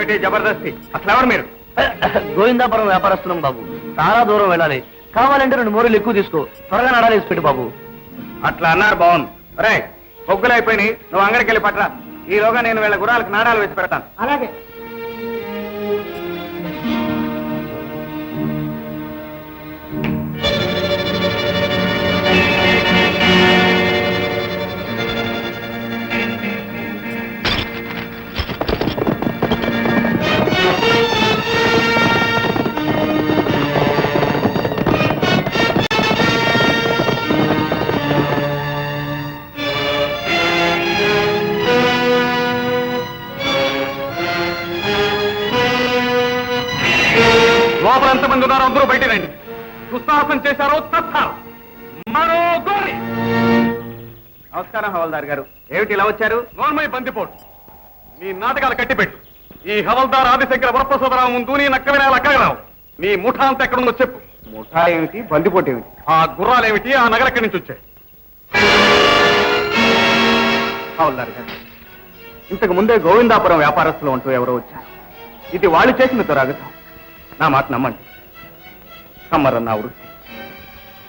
ఏమిటి జబర్దస్తి? అసలు ఎవరు మీరు? గోవిందాపురం వ్యాపారస్తున్నాం బాబు. చాలా దూరం వెళ్ళాలి. కావాలంటే రెండు మూరలు ఎక్కువ తీసుకో. త్వరగా నడాలు వేసి పెట్టు బాబు. అట్లా అన్నారు బాగుంది రే పొగ్గులు అయిపోయినాయి నువ్వు అంగడికి వెళ్ళి పట్రా ఈలోగా నేను వీళ్ళ గురాలకు నాడాలు వేసి పెడతాను. అలాగే. ఉన్నారో అందరూ బయట రండి. దుస్సాహసం చేశారో తస్తారు మరో గోరి. నమస్కారం హవల్దార్ గారు. ఏమిటి ఇలా వచ్చారు? నోర్మై బందిపోటు మీ నాటకాలు కట్టిపెట్టు. ఈ హవల్దార్ ఆదిశంకర వరప్రసాదరావు ముందు నీ నక్కవినాలు అక్కగరావు నీ ముఠా అంతా ఎక్కడుందో చెప్పు. ముఠా ఏమిటి? బందిపోటు ఏమిటి? ఆ గుర్రాలేమిటి? ఆ నగర ఎక్కడి నుంచి వచ్చాయి. హవల్దార్ గారు ఇంతకు ముందే గోవిందాపురం వ్యాపారస్తులు అంటూ ఎవరో వచ్చారు. ఇది వాళ్ళు చేసిన దురాగతం. నా మాట నమ్మండి. కమ్మరం నా వృత్తి.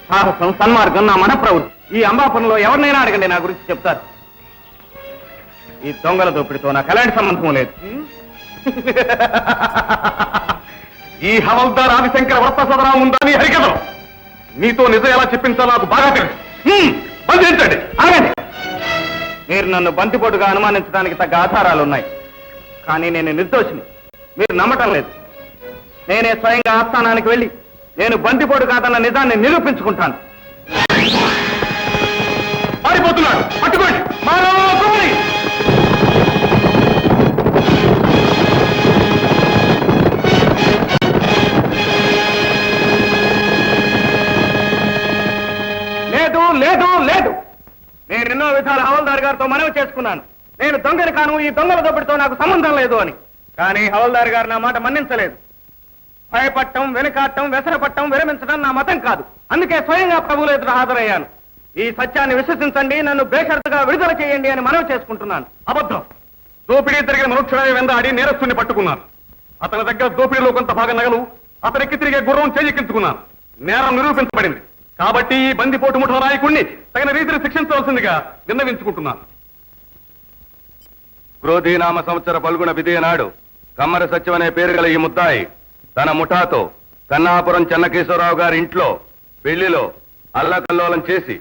సాహసం సన్మార్గం నా మన ప్రవృత్తి ఈ అంబాపురంలో ఎవరినైనా అడగండి నా గురించి చెప్తారు. ఈ దొంగల దోపిడితో నాకు ఎలాంటి సంబంధం లేదు. ఈ హవల్దార్ ఆదిశంకర వరప్రసాదరావు ఉందని హరికథం? మీతో నిజం ఎలా చెప్పించాలో నాకు బాగా తెలుసు. బంధించండి ఆగండి. మీరు నన్ను బంతిపోటుగా అనుమానించడానికి తగ్గ ఆధారాలు ఉన్నాయి కానీ నేను నిర్దోషిని. మీరు నమ్మటం లేదు. నేనే స్వయంగా ఆస్థానానికి వెళ్ళి నేను బంతిపోటు కాదన్న నిజాన్ని నిరూపించుకుంటాను. పారిపోతున్నాడు. పట్టుకోండి. లేదు లేదు లేదు. నేను ఎన్నో విధాల హవల్దార్ గారితో మనవి చేసుకున్నాను. నేను దొంగని కాను ఈ దొంగల దొబ్బడితో నాకు సంబంధం లేదు అని. కానీ హవల్దార్ గారు నా మాట మన్నించలేదు. భయపట్టం వెనుకాట్టం వెసరపట్టం విరమించడం నా మతం కాదు. అందుకే స్వయంగా ప్రభువుల ఎదురు హాజరయ్యాను. ఈ సత్యాన్ని విశ్వసించండి నన్ను బేషరతుగా విడుదల చేయండి అని మనవి చేసుకుంటున్నాను. అబద్ధం. దోపిడీ తిరిగిన మనుక్షణమే వెందాడి నేరస్తుని పట్టుకున్నాను అతని దగ్గర దోపిడీలో కొంత భాగం నగలు అతనికి తిరిగే గుర్రం చేజిక్కించుకున్నాను నేరం నిరూపించబడింది. కాబట్టి ఈ బందిపోటు ముఠ నాయకుణ్ణి తగిన రీతిని శిక్షించవలసిందిగా విన్నవించుకుంటున్నాను. క్రోధీనామ సంవత్సర పల్గొన విధేయనాడు. కమ్మర సత్యం అనే పేరు గల ఈ ముద్దాయి తన ముఠాతో కన్నాపురం చెన్నకేశ్వరరావు గారి ఇంట్లో పెళ్ళిలో అల్లకల్లోలం చేసి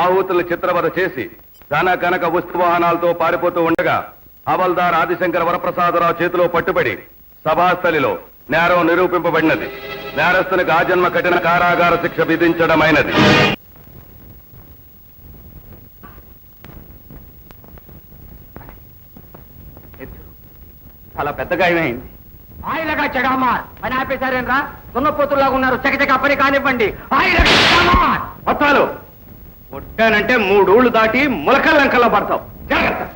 ఆహూతులు చిత్రవద చేసి ధన కనక వస్తు వాహనాలతో పారిపోతూ ఉండగా హవల్దార్ ఆదిశంకర వరప్రసాదరావు చేతిలో పట్టుబడి సభాస్థలిలో నేరం నిరూపింపబడినది. నేరస్తునికి ఆజన్మ కఠిన కారాగార శిక్ష విధించడమైనది. చాలా పెద్ద గాయమైంది ఆయిలగా చెగామార్. పని ఆపేశారేనరా దున్నపోతుల్లాగా ఉన్నారు. చకచక పని కానివ్వండి. ఆయిలగా చెగామార్. మొత్తాలు కొట్టానంటే మూడూళ్ళు దాటి ములకల్లంకల్లో పడతావు. జాగ్రత్త.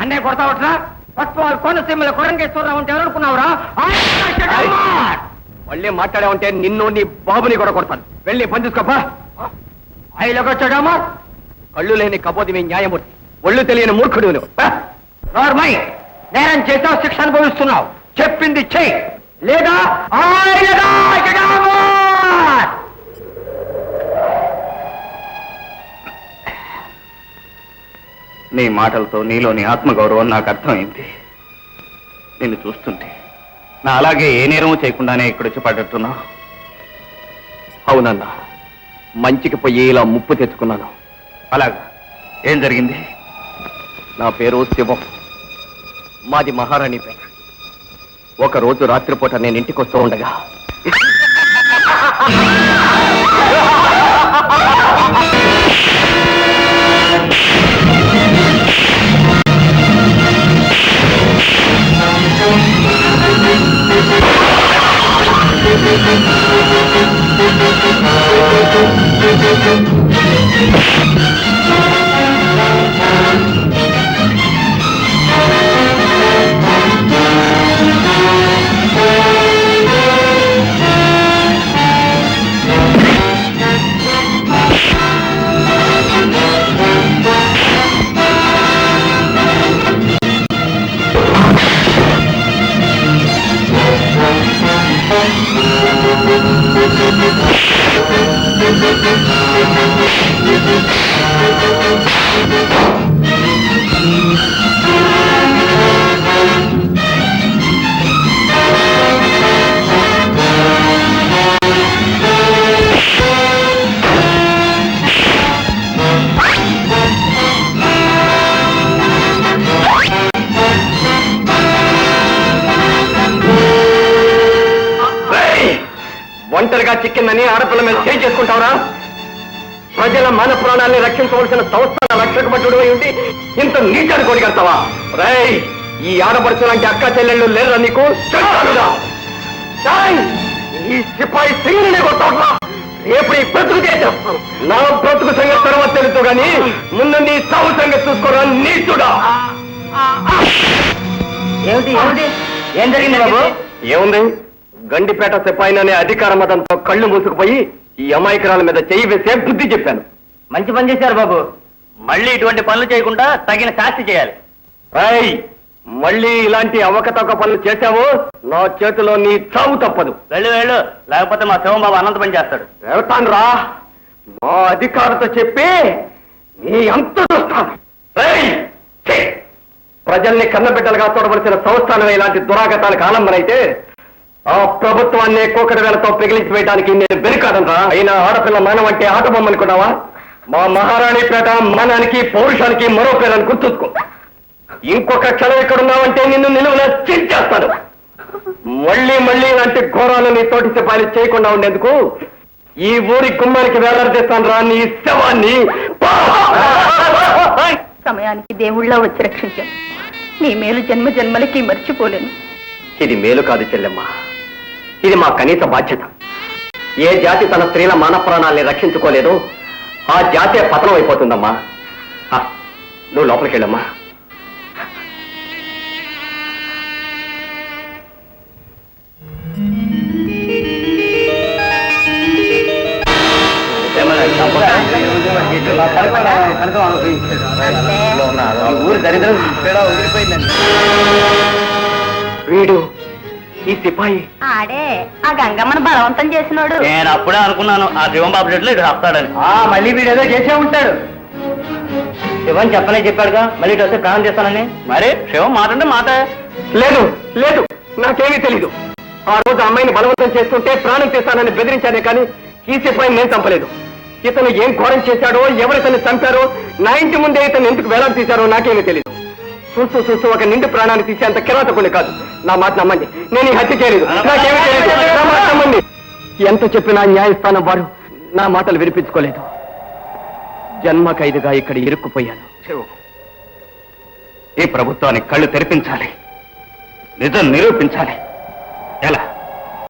అన్నే కొడతావట్రా? ఫస్ట్ ఆల్ కోనసీమల కొరంగేశ్వరరావు అంటే ఎవరనుకున్నావురా? మళ్ళీ మాట్లాడే ఉంటే నిన్ను నీ బాబుని కూడా కొడతాను. వెళ్ళి పని తీసుకోపా ఆయిలగా చెగామార్. కళ్ళు లేని కపోతి మీ న్యాయమూర్తి. ఒళ్ళు తెలియని మూర్ఖుడు నువ్వు. నేరం చేసావు శిక్ష అనుభవిస్తున్నావు. చెప్పింది చెయ్యి. లేదా నీ మాటలతో నీలోని ఆత్మగౌరవం నాకు అర్థమైంది. నిన్ను చూస్తుంటే నా అలాగే ఏ నేరము చేయకుండానే ఇక్కడ వచ్చి పడ్డట్టున్నావు అవునన్నా మంచికి పోయి ఇలా ముప్పు తెచ్చుకున్నాను. అలాగా ఏం జరిగింది? నా పేరు శివం. మాది మహారాణి పేరు. ఒక రోజు రాత్రిపూట నేను ఇంటికి వస్తూ ఉండగా. ఒంటరిగా చిక్కిందని ఆడపిల్ల మీద చేయి చేసుకుంటావురా? ప్రజల మన ప్రాణాల్ని రక్షించవలసిన సంస్థల రక్షకభటుడు అయి ఉండి ఇంత నీచాన్ని కొడిగడతావా రేయ్ ఈ ఆడపడుచు లాంటి అక్క చెల్లెళ్ళు లేరురా నీకు! ఈ సిపాయి సింగిని కొట్టవట్లా రేపు ఈ బ్రతుకు చేసేస్తాను నా బ్రతుకు సంగతి తర్వాత తెలుసు గాని ముందు నీ సాగు సంగతి చూసుకోరా నీచుడా. ఏమిటి ఏమిటి? ఏం జరిగింది బాబు ఏముంది? గండిపేట సిపాయిననే అధికార మతంతో కళ్ళు మూసుకుపోయి ఈ అమాయకురాల మీద చెయ్యి వేసే బుద్ధి చెప్పాను. మంచి పని చేశారు బాబు. మళ్ళీ ఇటువంటి పనులు చేయకుండా తగిన శాస్తి చేయాలి. రాయ్ మళ్ళీ ఇలాంటి అవకతవక పనులు చేశావు నా చేతిలో నీ చావు తప్పదు. వెళ్ళు వెళ్ళు. లేకపోతే మా శివం బాబు అనంత పని చేస్తాడు. వెళ్తాను రా మా అధికారులతో చెప్పి నీ అంత చూస్తాను! ప్రజల్ని కన్నబిడ్డలుగా చూడవలసిన సంస్థానం ఇలాంటి దురాగతాలకు ఆలంబనైతే ఆ ప్రభుత్వాన్ని కోకటి వేలతో పిగిలించి వేయడానికి నేను వెనుకాడనరా. అయినా ఆడపిల్ల మానం అంటే ఆట బొమ్మనుకున్నావా? మా మహారాణిపేట మానానికి పౌరుషానికి మరో పేరని గుర్తుంచుకో. ఇంకొక క్షణం ఎక్కడున్నావంటే నిన్ను నిలువున చించేస్తాను. మళ్ళీ మళ్ళీ ఇలాంటి ఘోరాలు నీ తోటి సిపాయిలు చేయకుండా ఉండేందుకు ఈ ఊరి గుమ్మానికి వేలాడదీస్తాను రా నీ శవాన్ని. సమయానికి దేవుళ్ళ వచ్చి రక్షించాను నీ మేలు జన్మ జన్మలకి మర్చిపోలేను. ఇది మేలు కాదు చెల్లెమ్మ. ఇది మా కనీస బాధ్యత. ఏ జాతి తన స్త్రీల మాన ప్రాణాల్ని రక్షించుకోలేదో ఆ జాతే పతనం అయిపోతుందమ్మా. నువ్వు లోపలికి వెళ్ళమ్మా. ఊరు దరిద్రం వీడు ఈ సిపాయి. ఆడే ఆ గంగమ్మను బలవంతం చేసినోడు. నేను అప్పుడే అనుకున్నాను ఆ శివం బాబు చెట్లు ఇటు వస్తాడని మళ్ళీ వీడు ఏదో చేసే ఉంటాడు. శివన్ చెప్పనే చెప్పాడుగా మళ్ళీ ఇటు వస్తే ప్రాణం చేస్తానని మరి శివం మాట అంటే మాట. లేదు లేదు నాకేమీ తెలీదు. ఆ రోజు అమ్మాయిని బలవంతం చేస్తుంటే ప్రాణం చేస్తానని బెదిరించానే కానీ ఈ సిపాయిని నేను చంపలేదు. ఇతను ఏం ఘోరం చేశాడో ఎవరితను చంపారో నా ఇంటి ముందే ఇతను ఎందుకు వేలం తీశారో నాకేమీ తెలీదు. చూస్తూ చూస్తూ ఒక నిండు ప్రాణాన్ని తీసేంత కిరాతకుని కాదు. నా మాట నమ్మండి. నేను ఈ హత్య చేయలేదు. నాకేమీ నా మాట నమ్మండి. ఎంత చెప్పినా న్యాయస్థానం వారు నా మాటలు వినిపించుకోలేదు. జన్మ ఖైదుగా ఇక్కడ ఇరుక్కుపోయాను. ఈ ప్రభుత్వానికి కళ్ళు తెరిపించాలి. నిజం నిరూపించాలి. ఎలా?